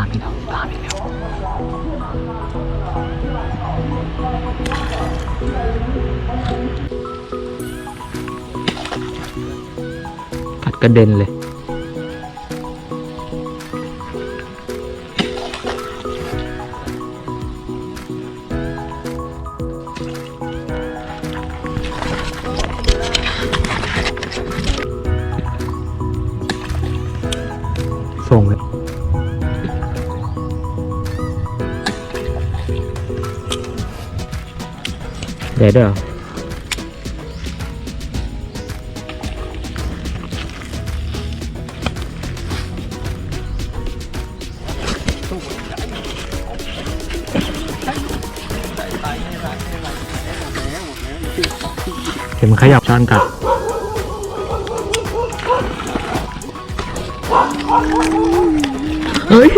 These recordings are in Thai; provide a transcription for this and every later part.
ามอีกแล้วตามอีกแล้วกัดกระเด็นเลย เด็ดเหรอเข็มขยับช้อนกัดเฮ้ย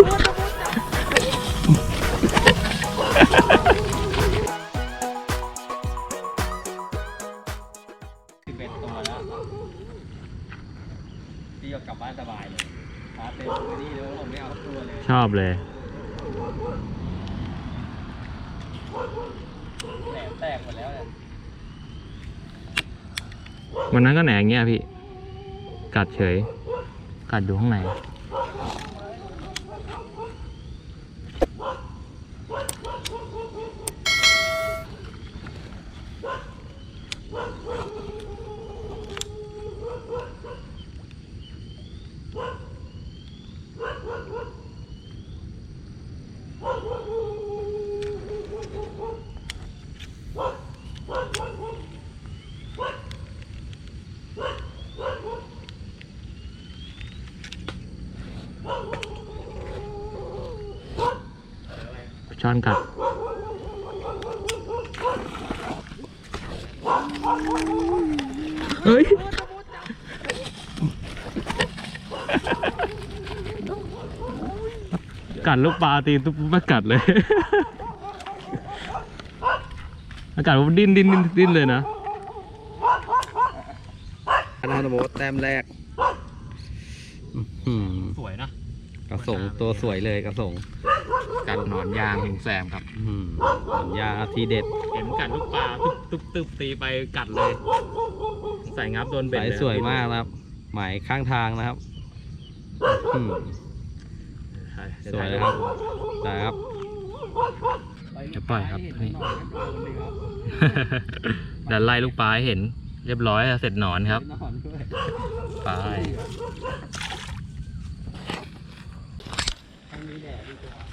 แตกหมดแล้วเนี่ยวันนั้นก็แหนอย่างเงี้ยพี่ กัดเฉย กัดอยู่ข้างใน ช้อนกัด เฮ้ย กัดลูกปลาตีตุ๊บไม่กัดเลย อากาศมันดิ้นดิ้นดิ้นดิ้นเลยนะนาโมแต้มแรกสวยนะ กระสงตัวสวยเลยกระสง กัดหนอนยางถึงแซมครับสัญญาทีเด็ดเห็นกัดลูกปลาตุ๊บตุ๊บตุ๊บตีไปกัดเลย ใส่งับโดนเบ็ดสายเลยสวยมากนะครับ หมายข้างทางนะครับอืมใช่สวยเลยครับได้ครับจะปล่อยครับนี่ดันไล่ลูกปลาให้เห็น เรียบร้อยเสร็จหนอนครับนอนด้วยไปมีแดดดีกว่า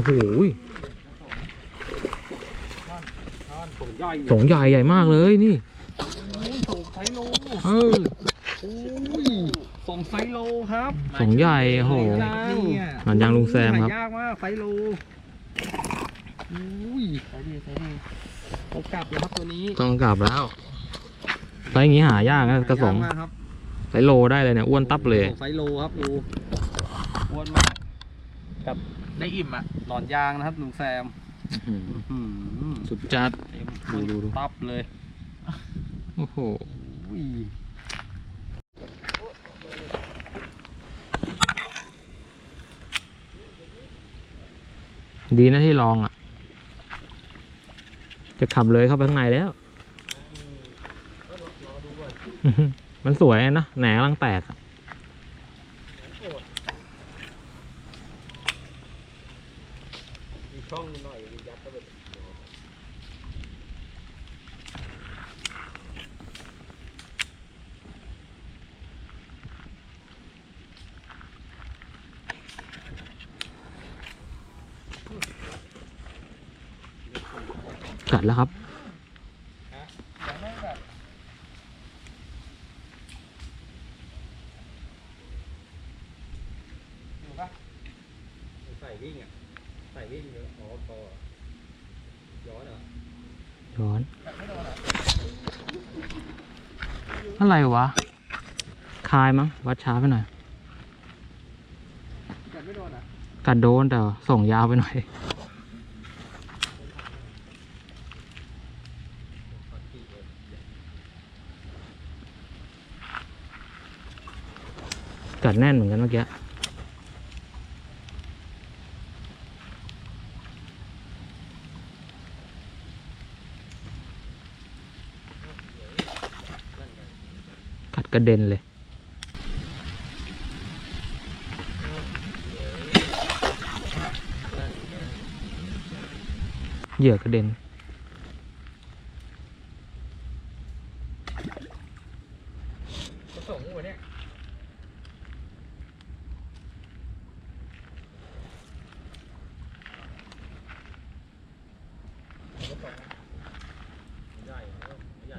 อ้โหผมย่อยสงใหญ่ใหญ่มากเลยนี่ส่งไซโลเออโอ้ยส่งไซโลครับสงใหญ่โอ้โหเนี่ยหนอนยางลุงแซมครับหายากมากไซโลอุ้ยใส่ดีใส่ดีผมกลับแล้วครับตัวนี้ต้องกลับแล้วไซส์อย่างงี้หายากนะกระสงหายากมากครับไซส์โลได้เลยเนี่ยอ้วนตับเลยส่งไซโลครับดูอ้วนมากกับ ได้อิ่มอะหนอนยางนะครับลุงแซมอื้อหือสุดจัด เต็มดูดูดู ตับเลยโอ้โห อุ้ยดีนะที่ลองอะ จะขับเลยเข้าไปข้างในแล้ว มันสวยนะแหนกำลังแตกอะ มี ช่องหน่อยยัดเข้าไปกัดแล้วครับ ยังไม่แบบอยู่ปะใส่วิ่งอะ ใส่วิ่งเยอะอ๋อพอย้อนเหรอ ย้อน กัดไม่โดนเหรอ อะไรวะ คายมั้ง วัดช้าไปหน่อย กัดไม่โดนเหรอะ กัดโดนแต่ส่งยาวไปหน่อย กัดแน่นเหมือนกันเมื่อกี้ กระเด็นเลยเหยื่อกระเด็น ผสมหัวเนี่ยใหญ่ใหญ่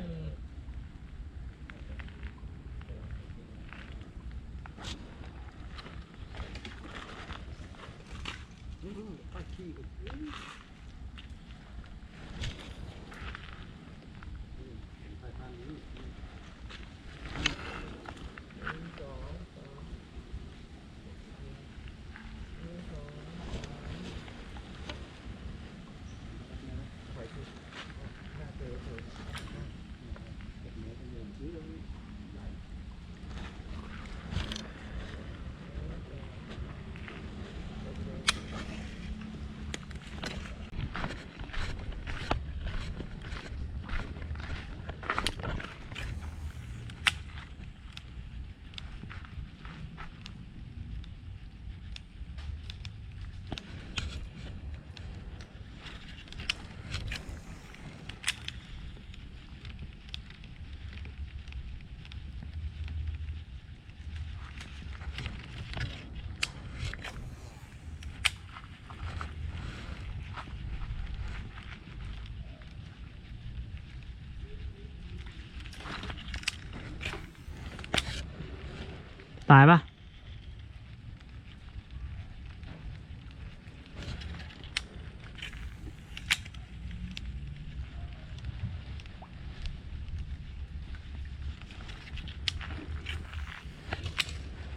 ตายปะ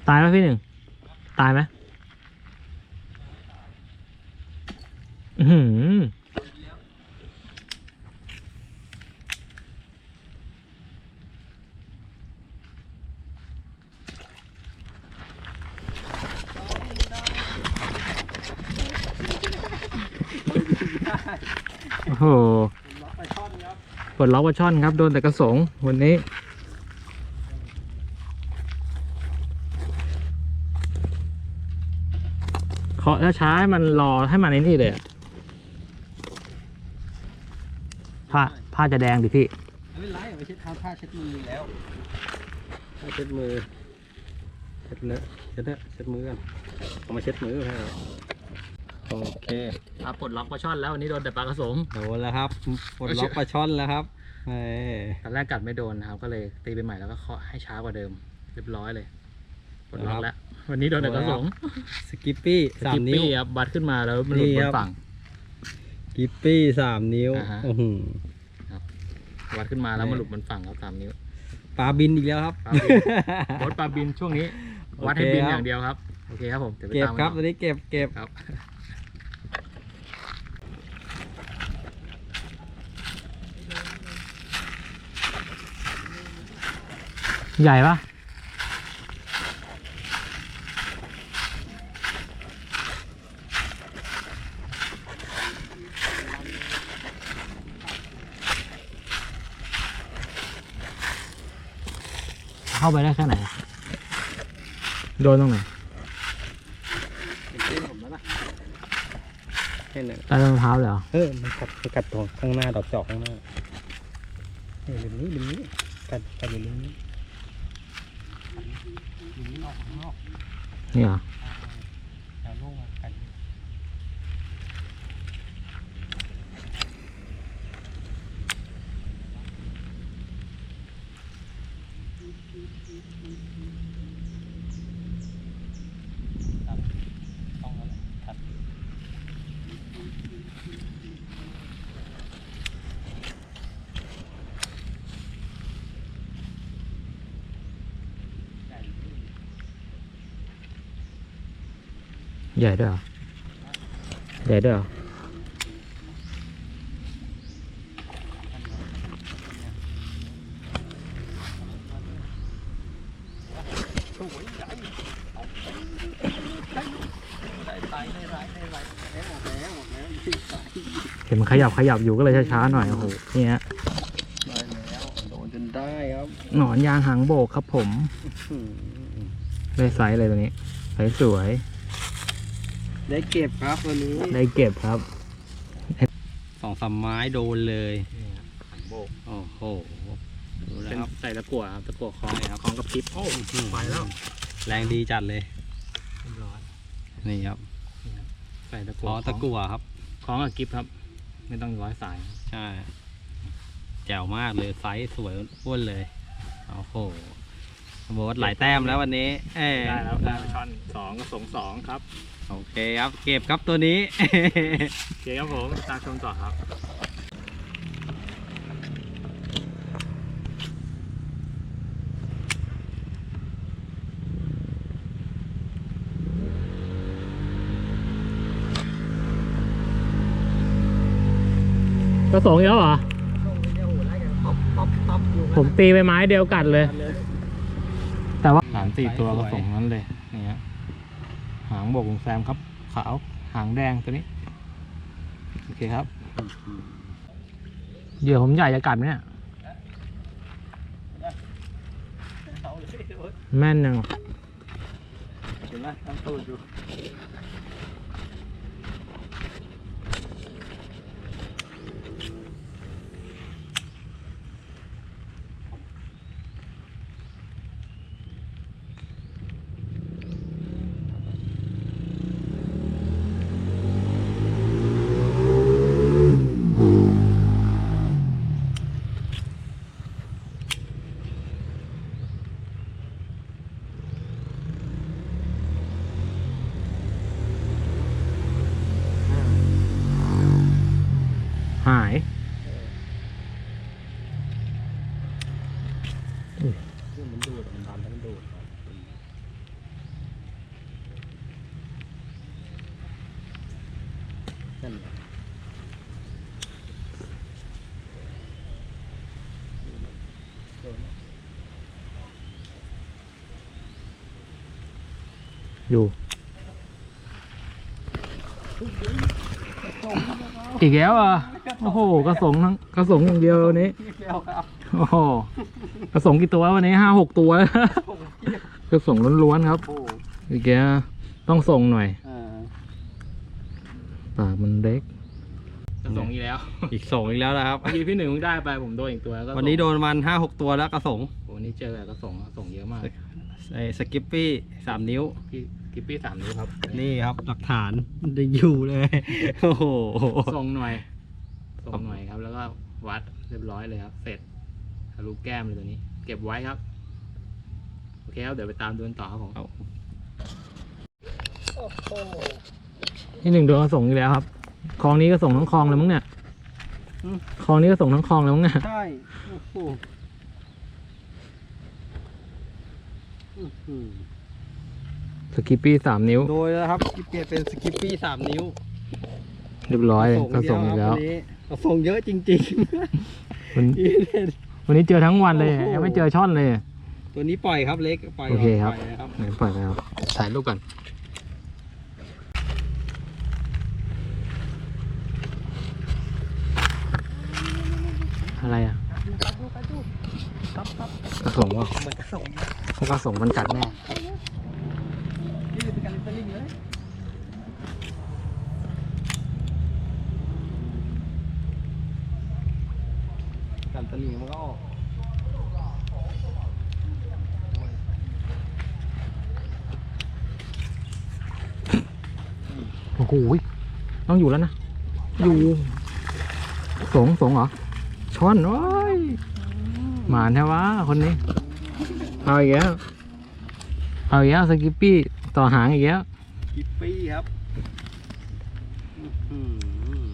ตายไหมพี่หนึ่ง ตายไหมอือหือ โหล็อกไปช่อนครับปลดล็อกปลาช่อนครับ โดนแต่กระสงวันนี้ เคาะช้าๆให้มันรอให้มันไอ้นี่เลยผ้าผ้าจะแดงดิพี่ไม่เป็นไรเอาไปเช็ดเท้าผ้าเช็ดมือแล้วผ้าเช็ดมือเช็ดเลอเช็ดเลอเช็ดมือกันเอามาเช็ดมือให้โอ เคอะปลดล็อกปลาช่อนแล้ววันนี้โดนแต่ปลากระสงโดนแล้วครับปลดล็อกปลาช่อนแล้วครับเอ้ยตอนแรกกัดไม่โดนนะครับ ก็เลยตีไปใหม่แล้วก็เคาะให้ช้ากว่าเดิม เรียบร้อยเลยปลดล็อกแล้ววันนี้โดนแต่กระสงสกิปปี้สามสกิปนิ้วปี้ครับบัดขึ้นมาแล้วมันหลุดนี่บครันบฝั่งสกิปปี้สามนิ้วอ่าฮะโอ้โหวัดขึ้นมาแล้วนี่มันหลุดบนฝั่งครับสามนิ้วปลาบินอีกแล้วครับปลาบินรถปลาบินช่วงนี้ วัดให้โอเคบินครับอย่างเดียวครับ โอเคครับผมเดี๋ยวไปเก็บตามครับกัตอนนนี้เก็บเก็บครับ ใหญ่ปะเข้าไปได้แค่ไหน โดนตรงไหนเห็นเลยใต้ต้นมะพร้าวเลยเหรอ เออ มันกัดไปกัดตรงข้างหน้าดอกจอกข้างหน้าเออริมนี้ริมนี้กัดกัดอยู่ริมนี้ นี้ออกข้างนอกนี่เหรอแถวล่งอะกัดอยู่ ครับต้องแล้วแหละครับ ใหญ่ด้วยเหรอใหญ่ด้วยเหรอได้ไซส์ได้ไซส์ได้ไซส์แล้วหมดแล้วหมดแล้วยี่สิบไซส์เห็นมันขยับขยับอยู่ก็เลยช้าๆหน่อยโอ้โหนี่ฮะได้แล้วโดนจนได้ครับหนอนยางหางโบกครับผมอืมได้ไซส์เลยตัวนี้ไซส์สวย ได้เก็บครับวันนี้ได้เก็บครับสองสามไม้โดนเลยหางโบกโอ้โหดูนะเป็นครับใส่ตะกั่วครับตะกั่วคล้องใช่ครับคล้องกับพริบโอ้ไปแล้ว แรงดีจัดเลยเรียบร้อยนี่ครับใส่ตะกั่วอ๋อตะกั่วครับคล้องกับกิฟครับ ไม่ต้องร้อยสายใช่แจ๋วมากเลยไซส์สวยอ้วนเลยโอ้โหโบทหลายแต้มแล้ววันนี้ เอ้ยได้แล้วได้ช่อนสองกระสงสองครับ โอเคครับ เก็บครับตัวนี้ โอเคครับผมตามชมต่อครับ กระสงเยอะเหรอ ผมตีไปไม้เดียวกัดเลย แต่ว่าหางสี่ตัวกระสงนั้นเลยนี่ฮะ หางบกของแซมครับ ขาวหางแดงตัวนี้ โอเคครับเดี๋ยวผมใหญ่จะกัดไหมเนี่ย แม่นยังเห็นไหมตั้งตูดอยู่ หาย มันดูดมันดันแล้วมันดูดนั่นแหละ อยู่ อีกแล้วเหรอะโอ้โหกระสงทั้งกระสงอย่างเดียววันนี้แล้วครับโอ้โหกระสงกี่ตัววันนี้ห้าหกตัวกระสงล้วนๆครับโอ้อีกแล้วต้องส่งหน่อยอ่าปากมันเล็กกระสงอีกแล้ว อีกส่งอีกแล้วนะครับเมื่อกี้พี่หนึ่งเพิ่งได้ไปผมโดนอีกตัวแล้วก็วันนี้โดนมันห้าหกตัวแล้วกระสงวันนี้เจอแต่กระสงกระสงเยอะมากไอ้สกิปปี้สามนิ้วพี่ กิปปี้สามนิ้วครับนี่ครับหลักฐานได้อยู่เลย โอ้โหส่งหน่อยส่งหน่อยครับ แล้วก็วัดเรียบร้อยเลยครับ เสร็จทะลุแก้มเลยตัวนี้ เก็บไว้ครับ โอเคครับเดี๋ยวไปตามดูกันต่อครับผมเอาที่หนึ่งโดนกระส่งอีกแล้วครับคลองนี้ก็ส่งทั้งคลองเลยมั้งเนี่ยคลองนี้ก็ส่งทั้งคลองเลยมั้งเนี่ยใช่โอ้โหอื้อหือ สกิปปี้สามนิ้ว โดยแล้วครับเปลี่ยนเป็นสกิปปี้สามนิ้วเรียบร้อยเลยกระส่งอีกแล้ววันนี้กระส่งเยอะจริงวันๆวันนี้เจอทั้งวันเลยโอ้โหยังไม่เจอช่อนเลย ตัวนี้ปล่อยครับเล็กปล่อยโอเคครับปล่อยนะครับไหนปล่อยไปครับถ่ายรูปก่อนอะไรอะครับครับกระสงว่าเหมือนกระสงกระสงมันกัดแน่นี่เป็นการเล่นสลิงเลยการสลิงมันก็ออก โอ้โห ต้องอยู่แล้วนะ อยู่สงสงเหรอ ช้อนโอ้ยหมานแท้วะคนนี้ เอาอีกแล้ว เอาอีกแล้วสกิปปี้ต่อหางอีกแล้วกิปปี้ครับอื้อหือ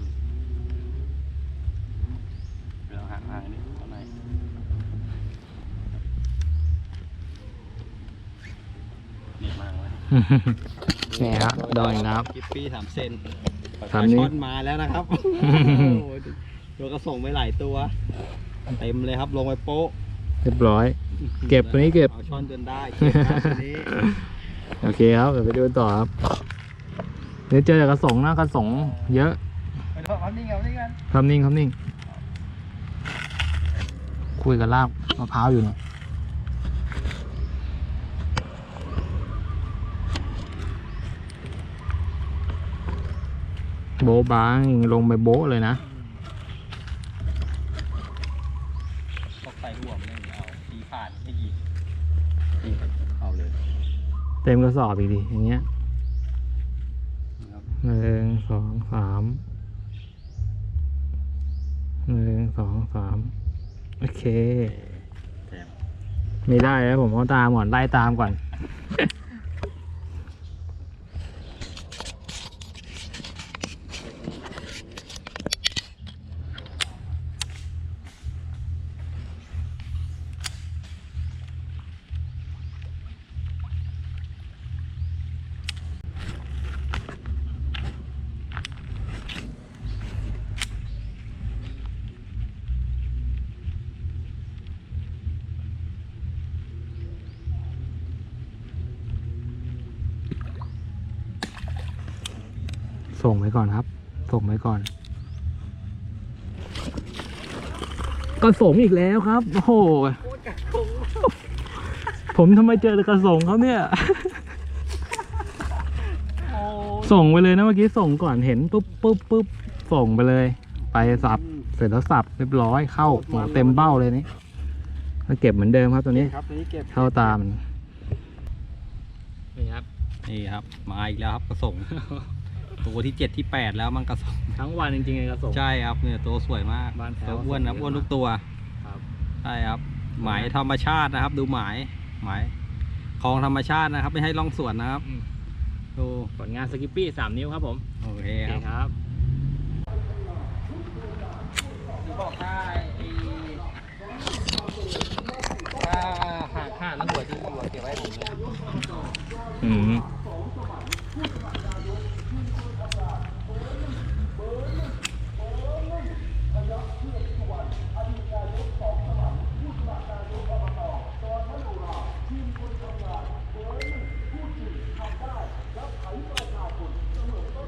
เดี๋ยวห่างๆนี่ข้างในนี่มากเลยนี่ครับดอยน้กิปปี้สามเซน สามนิ้วปลช่อนมาแล้วนะครับ โอ้โหตัวกระส่งไปหลายตัว เต็มเลยครับลงไปโป๊ะำเรียบร้อย เก็บตัวนี้เก็บ อาช่อนจนได้เก็บครับตัวนี้โอเคครับเดี๋ยวไปดูต่อครับเดี๋ยวเจอแต่กระสงนะกระสงเยอะไปดูความนิ่งเอานิ่งกันคำนิ่งคำนิ่ง คุยกับลากมะพร้าวอยู่เนี่ย โบ๊ะบางลงไปโบ๊ะเลยนะตกใส่ห่วงเลยเอาทีผ่านให้ยิงนี่เอาเลย เต็มกระสอบอีกดิอย่างเงี้ยนะครับหนึ่งสองสามหนึ่งสองสามโอเคแถมไม่ได้แล้วผมเอาตามก่อนไล่ตามก่อน ส่งไว้ก่อนครับ ส่งไว้ก่อน กระสงอีกแล้วครับ โอ้โห ผมทำไมเจอแต่กระสงเขาเนี่ยโอ้ส่งไปเลยนะเมื่อกี้ส่งก่อนเห็นปุ๊บปุ๊บปุ๊บส่งไปเลย ไปสับ เสร็จแล้วสับเรียบร้อยเข้าโอ้โหเต็มเบ้าเลยนี่แล้วเก็บเหมือนเดิมครับตัวนี้ครับตัวนี้เก็บเข้าตามนนี่ครับนี่ครับ มาอีกแล้วครับกระส่ง ตัวที่เจ็ดที่แปดแล้วมันกระส่งทั้งวันจริงๆเลยกระสง ใช่ครับเนี่ยตัวสวยมากบ้านแถวตัวอ้วนนะสวยมากอ้วนทุกตัวครับใช่ครับหมายธรรมชาตินะครับ ดูหมายหมายของธรรมชาตินะครับ ไม่ให้ล่องสวนนะครับ อืมดูผลงานสกิปปี้สามนิ้วครับผมโอเคโอเคครับ ครับ บอกถ้าถ้าหากห่านแล้วหัวที่หัวเก็บไว้ผม อืม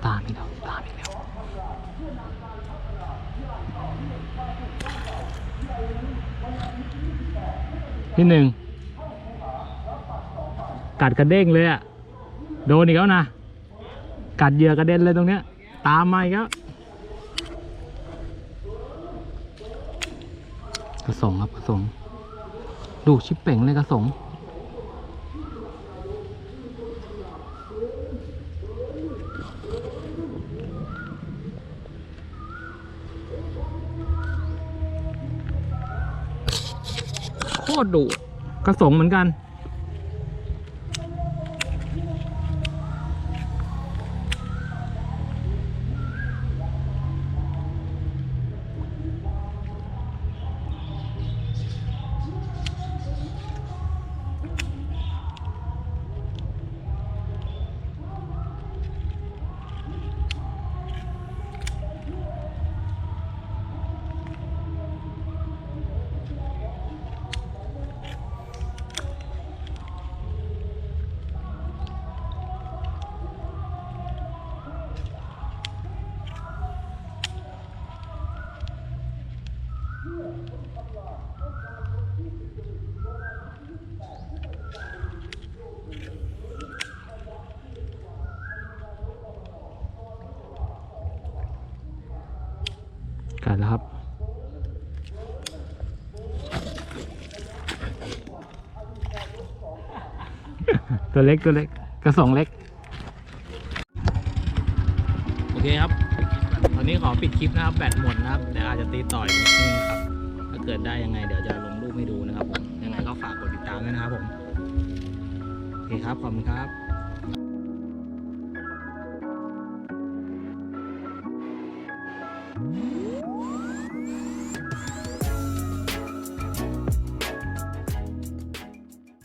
ตามอีกแล้วตามอีกแล้ว ที่หนึ่งกัดกระเด้งเลยอะโดนอีกแล้วนะ กัดเหยื่อกระเด็นเลยตรงเนี้ย ตามมาอีกแล้วกระสงครับกระสง ดูชิปเป่งเลยกระสง คตรดุกระสงเหมือนกัน กัดแล้วครับตัวเล็กตัวเล็กกระสองเล็ก โอเคครับ ตอนนี้ขอปิดคลิปนะครับ แบตหมดนะครับเดี๋ยวอาจจะตีต่อยนิดนึงครับ ถ้าเกิดได้ยังไงเดี๋ยวจะลงรูปให้ดูนะครับผม ยังไงก็ฝากกดติดตามด้วยนะครับผม โอเคครับ ขอบคุณครับ